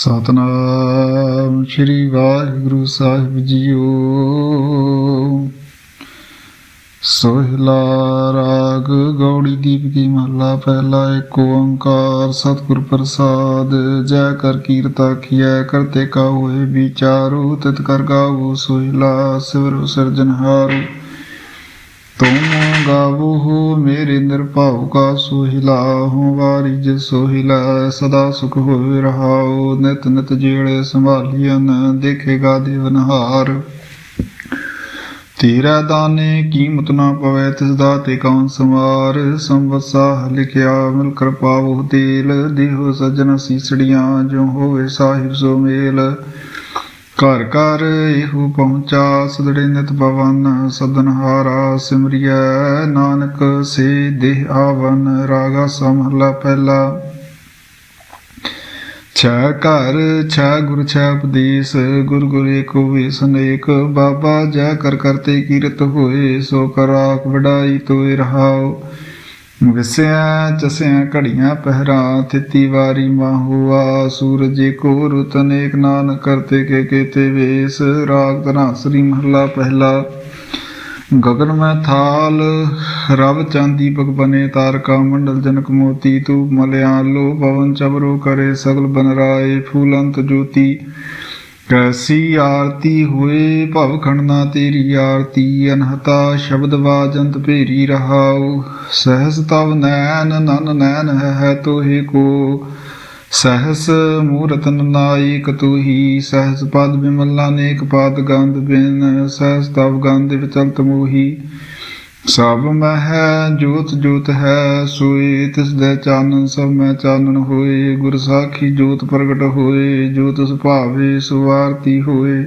ਸਤਨਾਮ ਸ੍ਰੀ ਵਾਹਿਗੁਰੂ ਸਾਹਿਬ ਜੀਓ। ਸੋਹਿਲਾ ਰਾਗ ਗੌੜੀ ਦੀਪ ਕੀ ਮਹਲਾ, ਪਹਿਲਾ ਏਕ ਓੰਕਾਰ, ਸਤਿਗੁਰ ਪ੍ਰਸਾਦ, ਜੈ ਕਰ ਕੀਰਤਾ ਕੀਐ ਕਰਤੇ ਕਾ ਹੋਏ ਵਿਚਾਰੋ, ਤਿਤ ਕਰ ਗਾਵੋ ਸੋਹਿਲਾ, ਸਿਵਰੋ ਸਿਰਜਨਹਾਰੂ ਤੁਮ ਗਾਵੋ ਹੋ ਮੇਰੇ ਨਿਰਭਉ, ਕਾ ਸੋਹਿਲਾ ਹੋ ਵਾਰੀ ਜਿ ਸੋਹਿਲਾ ਸਦਾ ਸੁਖ ਹੋਇ ਰਹਾਉ, ਨਿਤ ਨਿਤ ਜਿਹੜੇ ਸੰਭਾਲੀਨ ਦੇਖੇਗਾ ਦੇਵਨਹਾਰ ਤੇਰਾ ਦਾਨੇ ਕੀਮਤ ਨਾ ਪਵੇ, ਤਿਸ ਦਾ ਤੇ ਕੌਣ ਸਮਾਰ ਸੰਵਸਾ ਲਿਖਿਆ, ਮਿਲ ਕਰ ਪਾਵੋ ਤੇਲ, ਦੇਹੋ ਸਜਣ ਸੀਸੜੀਆਂ ਜੋ ਹੋਵੇ ਸਾਹਿਬ ਸੋ ਮੇਲ। ਘਰ ਘਰ ਇਹੋ ਪਹੁੰਚਾ ਸਦੜੇ ਨਿਤ ਪਵਨ ਸਦਨਹਾਰਾ ਸਿਮਰਿਐ। ਨਾਨਕ ਸੇ ਦੇਹ ਆਵਨ, ਰਾਗਾ ਸਮਹਲਾ ਪਹਿਲਾ। ਛੈ ਘਰ, ਛੈ ਗੁਰ, ਛੈ ਉਪਦੇਸ਼, ਗੁਰ ਗੁਰ ਏਕੋ ਵੇਸ ਅਨੇਕ ਬਾਬਾ ਜੈ ਕਰ ਕਰਤੇ ਕੀਰਤ ਹੋਏ, ਸੋ ਕਰਾਕ ਵਡਾਈ ਤੋਇ ਰਹਾਓ ਵਿਸਿਆ ਚਸਿਆ ਘੜੀਆਂ ਪਹਿਰਾ ਤਿੱਤੀ ਵਾਰੀ ਮਾਹੁਆ ਸੂਰਜ ਕੋ ਰੁਤ ਅਨੇਕ ਨਾਨ ਕਰਤੇ ਕੇ ਕੇਤੇ ਵੇਸ, ਰਾਗ ਤਨਾ ਸ੍ਰੀ ਮਹਲਾ ਪਹਿਲਾ। ਗਗਨ ਮੈਂ ਥਾਲ, ਰਵ ਚਾਂਦੀ ਪਗ ਬਨੇ, ਤਾਰਕਾ ਮੰਡਲ ਜਨਕ ਮੋਤੀ ਤੂ ਮਲਿਆਲੋ ਪਵਨ ਚਬਰੋ ਕਰੇ, ਸਗਲ ਬਨਰਾਏ ਫੂਲੰਤ ਜੋਤੀ। ਕੈਸੀ ਆਰਤੀ ਹੋਏ ਭਵ ਖੰਡਨਾ ਤੇਰੀ ਆਰਤੀ, ਅਨਹਤਾ ਸ਼ਬਦ ਵਾਜੰਤ ਭੇਰੀ ਰਹਾਉ, ਸਹਸ ਤਵ ਨੈਣ, ਨਨ ਨੈਣ ਹੈ ਤੋਹੇ ਕੋ। ਸਹਸ ਮੂਰਤ ਨਾਇਕ ਤੂ ਹੀ ਸਹਸ ਪਦ ਬਿਮਲਾ ਨੇਕ ਪਾਦ ਗੰਧ ਬਿਨ, ਸਹਸ ਤਵ ਗੰਧ ਵਿਚਲਤ ਮੋਹੀ। ਸਭ ਮਹਿ ਜੋਤ ਜੋਤ ਹੈ ਸੋਈ ਤਿਸ ਦੇ ਚਾਨਣ ਸਭ ਮੈਂ ਚਾਨਣ ਹੋਏ, ਗੁਰ ਸਾਖੀ ਜੋਤ ਪ੍ਰਗਟ ਹੋਏ ਜੋਤ ਸੁਭਾਵੇ ਸੁਵਾਰਤੀ ਹੋਏ।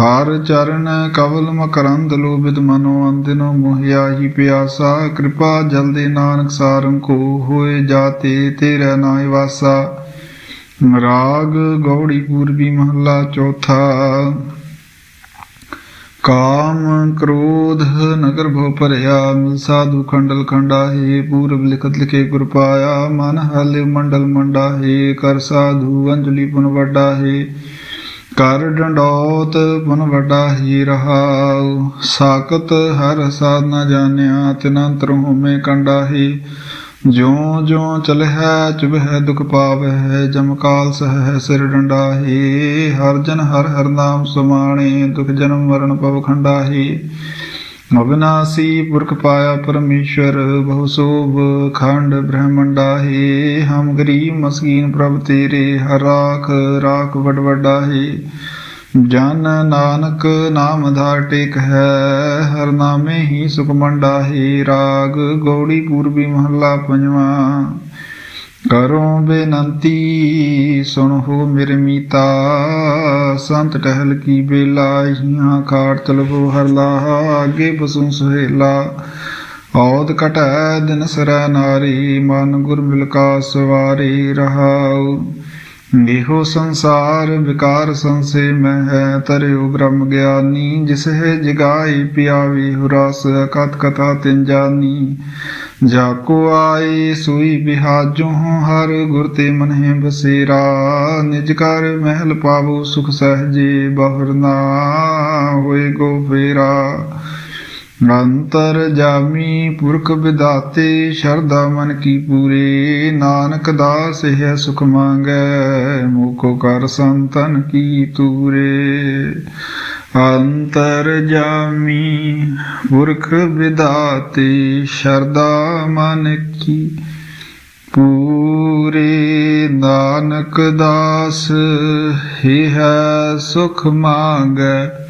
ਹਰ ਚਰਨ ਕਵਲ ਮਕਰੰਦ ਲੋਭਿਤ ਮਨੋ ਅੰਦਿਨੋ ਮੋਹਿਆ ਹੀ ਪਿਆਸਾ, ਕਿਰਪਾ ਜਲ ਦੇ ਨਾਨਕ ਸਾਰੰ ਕੋ ਹੋਏ ਜਾਤੇ ਤੇਰਾ ਨਾਇ ਵਾਸਾ। ਰਾਗ ਗੌੜੀ ਪੂਰਬੀ ਮਹੱਲਾ ਚੌਥਾ। ਕਾਮ ਕ੍ਰੋਧ ਨਗਰ ਭੋ ਭਰਿਆ ਮਿਲ ਸਾਧੂ ਖੰਡਲ ਖੰਡਾ ਖੰਡਾਹੇ, ਪੂਰਬ ਲਿਖਤ ਲਿਖੇ ਗੁਰ ਪਾਇਆ, ਮਨ ਹਾਲੇ ਮੰਡਲ ਮੰਡਾਹੇ, ਕਰ ਸਾਧੂ ਅੰਜਲੀ ਪੁਨ ਵੱਡਾਹੇ, ਕਰ ਡੰਡੋਤ ਪੁਨ ਵੱਡਾ ਹੀ ਰਹਾਉ ਸਾਕਤ ਹਰ ਸਾਧ ਨ ਜਾਣਿਆ ਤਿਨੰਤਰ ਹੋਮੇ ਕੰਡਾਹੀ ਜਿਉ ਜਿਉ ਚਲਹਿ ਚੁਬਹਿ ਦੁਖ ਪਾਵਹਿ ਜਮ ਕਾਲ ਸਹਿ ਸਿਰ ਡੰਡਾਹੀ, ਹਰ ਜਨ ਹਰ ਹਰ ਨਾਮ ਸਮਾਣੇ, ਦੁਖ ਜਨਮ ਮਰਨ ਪਵ ਖੰਡਾਹੀ। ਅਬਿਨਾਸੀ ਪੁਰਖ ਪਾਇਆ ਪਰਮੇਸ਼ਰ, ਬਹੁ ਸੋਭ ਖੰਡ ਬ੍ਰਹਮੰਡਾਹੀ। ਹਮ ਗਰੀਬ ਮਸਕੀਨ ਪ੍ਰਭ ਤੇਰੇ, ਹਰ ਰਾਖ ਰਾਖ ਵਡ ਵਡਾਹੀ। ਜਨ ਨਾਨਕ ਨਾਮ ਦਾ ਟੇਕ ਹੈ, ਹਰ ਨਾਮੇ ਹੀ ਸੁਖ ਮੰਡਾਹੀ ਰਾਗ, ਗੌੜੀ ਪੂਰਬੀ ਮਹੱਲਾ ਪੰਜਵਾਂ। ਕਰੋ ਬੇਨੰਤੀ, ਸੁਣ ਹੋ ਮੇਰੇ ਮੀਤਾ, ਸੰਤ ਟਹਿਲ ਕੀ ਬੇਲਾ ਹੀਆਂ ਖਾਟ ਚਲਵੋ ਹਰ ਲਾਹਾ ਅੱਗੇ ਬਸੂ ਸੁਹੇਲਾ। ਔਦ ਕਟੈ ਦਿਨ ਸਰੈ ਨਾਰੀ, ਮਨ ਗੁਰ ਮਿਲ ਕਾ ਸਵਾਰੀ ਰਹਾਉ। ਇਹੋ ਸੰਸਾਰ ਵਿਕਾਰ ਸੰਸੇ ਮੈਂ ਹੈ ਤਰਿਓ ਬ੍ਰਹਮ ਗਿਆਨੀ ਜਿਸ ਹੈ ਜਗਾਈ ਪਿਆਵੀ, ਹੁਰਸ ਕਤ ਕਥਾ ਤਿਨ ਜਾਨੀ। ਜਾ ਕੋ ਆਏ, ਸੋਈ ਬਿਹਾਜੋ ਹਰ ਗੁਰ ਤੇ ਮਨ ਹੈ ਬਸੇਰਾ। ਨਿਜ ਕਰ ਮਹਿਲ ਪਾਵੋ ਸੁਖ ਸਹਜੇ ਬਹੁਰਨਾ ਹੋਏ ਗੋ ਫੇਰਾ। ਅੰਤਰ ਜਾਮੀ ਪੁਰਖ ਵਿਦਾਤੇ, ਸ਼ਰਧਾ ਮਨ ਕੀ ਪੂਰੇ, ਨਾਨਕ ਦਾਸ ਹੈ ਸੁਖ ਮੰਗੈ, ਮੋਕੋ ਕਰ ਸੰਤਨ ਕੀ ਤੂਰੇ। ਅੰਤਰ ਜਾਮੀ ਪੁਰਖ ਵਿਦਾਤੇ, ਸ਼ਰਧਾ ਮਨ ਕੀ ਪੂਰੇ, ਨਾਨਕ ਦਾਸ ਹੈ ਸੁਖ ਮੰਗੈ।